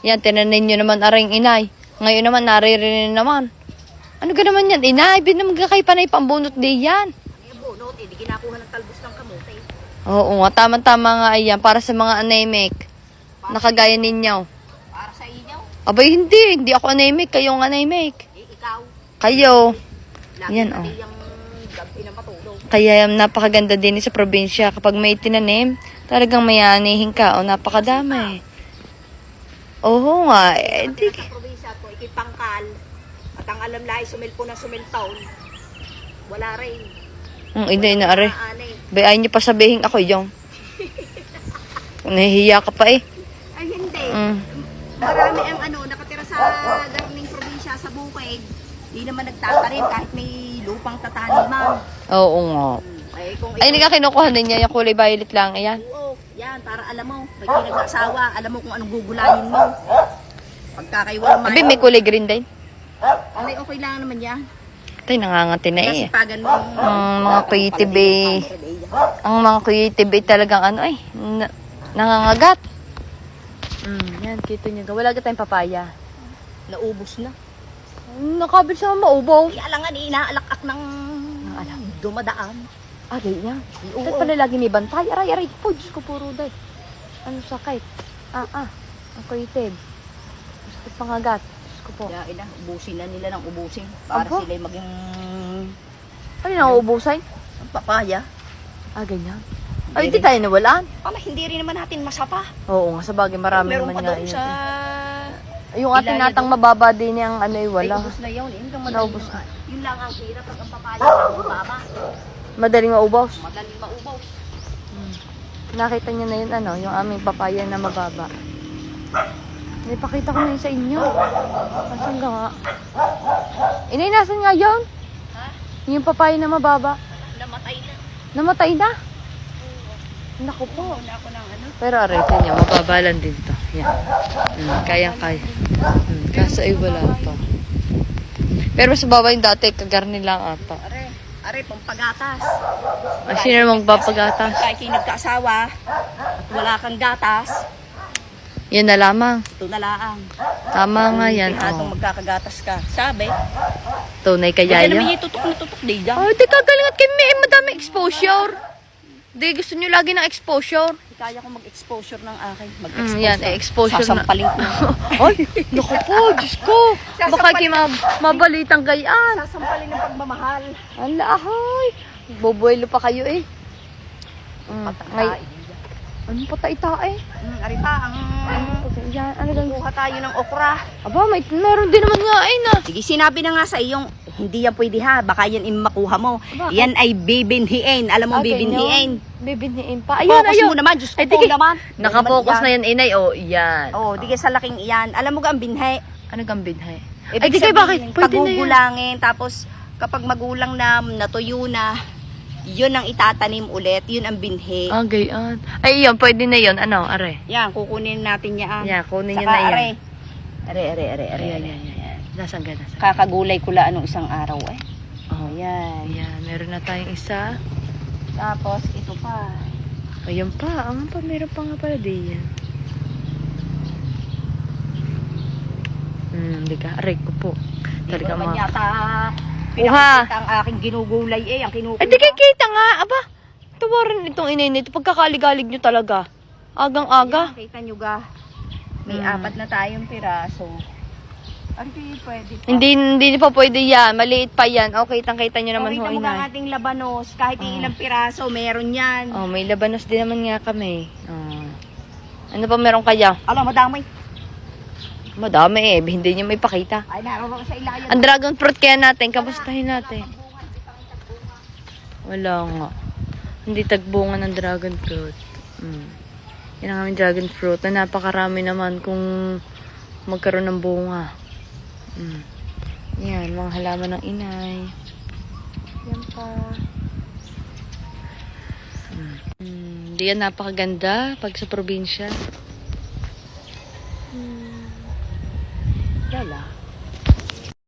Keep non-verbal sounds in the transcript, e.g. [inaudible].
Yan, tinanin nyo naman aring inay. Ngayon naman, naririnig naman. Ano ka naman yan, inay? Binamga kay panay pambunot di yan. Bunot, hindi kinakuha ng talbos ng kamote. Oo nga, tama-tama nga yan. Para sa mga anemic. Nakagaya ninyo. Para sa inyo, Abay, hindi. Hindi ako anemic. Kayong anemic. eh, ikaw, Kayo. lagi Yan, oh. yung gabi na matulog. Kaya napakaganda din sa probinsya. Kapag may tinanim, talagang may anihin ka. O napakadami. Oo nga. Eh, di, Sa probinsya ko, ikipangkal. At ang alam lahi, sumilpo na sumiltaon. Wala rin. ang ina ina are. Aanay. Bay, ayaw niyo pa sabihin ako yung. [laughs] Nahihiya ka pa eh. Ay, hindi. Mm. Marami ang ano, nakatira sa garning probinsya sa bukid. Di naman nagtatanim kahit may lupang tataniman. Oo nga. Ay, kung Ay, hindi ka kinukuha ninyo yung kulay violet lang. Ayan. Oo, yan, para alam mo, may pinag-asawa, alam mo kung anong gugulayin mo. Pagka kayo walang Abi, may kulay green din. Ay, okay lang naman yan. Tay, nangangati na eh. Nasipagan mo. Ang mga creative eh. Ang mga creative eh talagang ano eh. Na, nangangagat. Mm, yan, kita nyo. Wala ka tayong papaya. Naubos na. Nakabil sa maubos. Ay, alangan, inaalakak ng alam. dumadaan. Ah, ganyan. Oo. Kahit pala lagi may bantay. Aray, aray. Po, Diyos ko puro day. Ano sakit? Ah, ah. Ang creative. Sakit pangagat. Diyos ko po. Kaya ina, ubusin na nila ng ubusin. Para Aba. sila maging Ano nauubusan? papaya. Ah, ganyan. Ay, hindi tayo nawalaan. Ama, hindi rin naman natin masapa. Oo nga, sa bagay marami Meron naman pa nga doon yun. sa... Yung ating Ilaya natang doon. mababa din yung ano eh, Wala. wala. Ay, ubos na yun. Naubos madaling na. Yun lang ang hirap pag ang papaya ang bumaba. Madaling maubos. Madaling maubaw. Nakita niyo na yun, ano, yung aming papaya na mababa. May pakita ko na yun sa inyo. Nasaan ka nga? Inay, nasan nga yun? Ha? Yung papaya na mababa. Namatay na. Namatay na. Naku po. Wala ako ng ano. Pero ka niya, mababa lang din to. Yan. Mm, kaya, kaya. Mm, kaso ay wala pa. Pero mas baba yung dati, kagarni lang ata. Are, pampagatas. Ay, sino namang papagatas? Kahit kayo nagkaasawa, at wala kang gatas, Yan na lamang. ito na laang. Tama nga yan. Pinatong Oh. magkakagatas ka. Sabi, Tunay kaya kaya naman yan. yung tutok na tutok di dyan. Oh, di kagaling at kay may madami exposure. Di gusto nyo lagi ng exposure. Kaya ko mag-exposure ng akin. Mm, Mag-expose yan, eh, exposure na. Sasampalin ko. [laughs] Ay, naku po, Diyos ko. Baka ma- mabalitang gayaan. Sasampalin ng pagmamahal. Ala, ahoy. Boboylo pa kayo eh. Mm, ngay, Patay. Ano pa tayo Mm, arita, ang... Yan, ano gang... Kuha tayo ng okra. Aba, may, meron din naman nga eh na. Sige, sinabi na nga sa iyong, hindi yan pwede ha. Baka yan imakuha mo. Bakit? Yan ay bibinhiin. Alam mo Ah, bibinhiin. ganyan. Bibinhiin pa. Ayun, Focus ayun. mo naman. Diyos ko Ay, po dige. naman. Nakapokus na yan, inay. Oh, yan. Oo, oh, di sa laking iyan. Alam mo ga ang binhi. Ano gang binhay? Ibig Ay, di sabihin, bakit? Pwede na yan. pagugulangin, tapos kapag magulang na natuyo na, yun ang itatanim ulit. Yun ang binhi. Ah, gayan. Ay, yun, pwede na yun. Ano, are. Yan, kukunin natin yan. Yan, kunin Saka na yan. are. Are, are, are, are, Ayan, are. yan, yan, yan. Nasaan ka, nasaan? Kakagulay ko la anong isang araw eh. Oh, Ayan. Ayan, meron na tayong isa. Tapos, ito pa. Ayan pa, ang pa, meron pa nga pala di yan. Hmm, di ka, aray ko po. Talaga mga... yata Pinakikita ang aking ginugulay eh. Ang kinukuha. Ay, di kay kita nga, aba. Tawarin itong inay nito. Pagkakaligalig nyo talaga. Agang-aga. Yan, Kita nyo ga. May Hmm. apat na tayong piraso. Ano di pwede pa? Hindi, hindi pa pwede yan. Maliit pa yan. Okay, tang-kita nyo naman oh, ho, kita mo inay. ating labanos. Kahit Oh. ilang piraso, meron yan. Oh, may labanos din naman nga kami. Oh. Ano pa meron kaya? Alam, madamay. Madami eh. Hindi nyo may pakita. Ay, naroon sa ilayan. Ang dragon fruit kaya natin. Kamustahin natin. Wala nga. Hindi tagbunga ng dragon fruit. Mm. Yan ang aming dragon fruit na napakarami naman kung magkaroon ng bunga. Mm. Yan, mga halaman ng inay. Yan pa. Mm. Mm, Di yan napakaganda pag sa probinsya.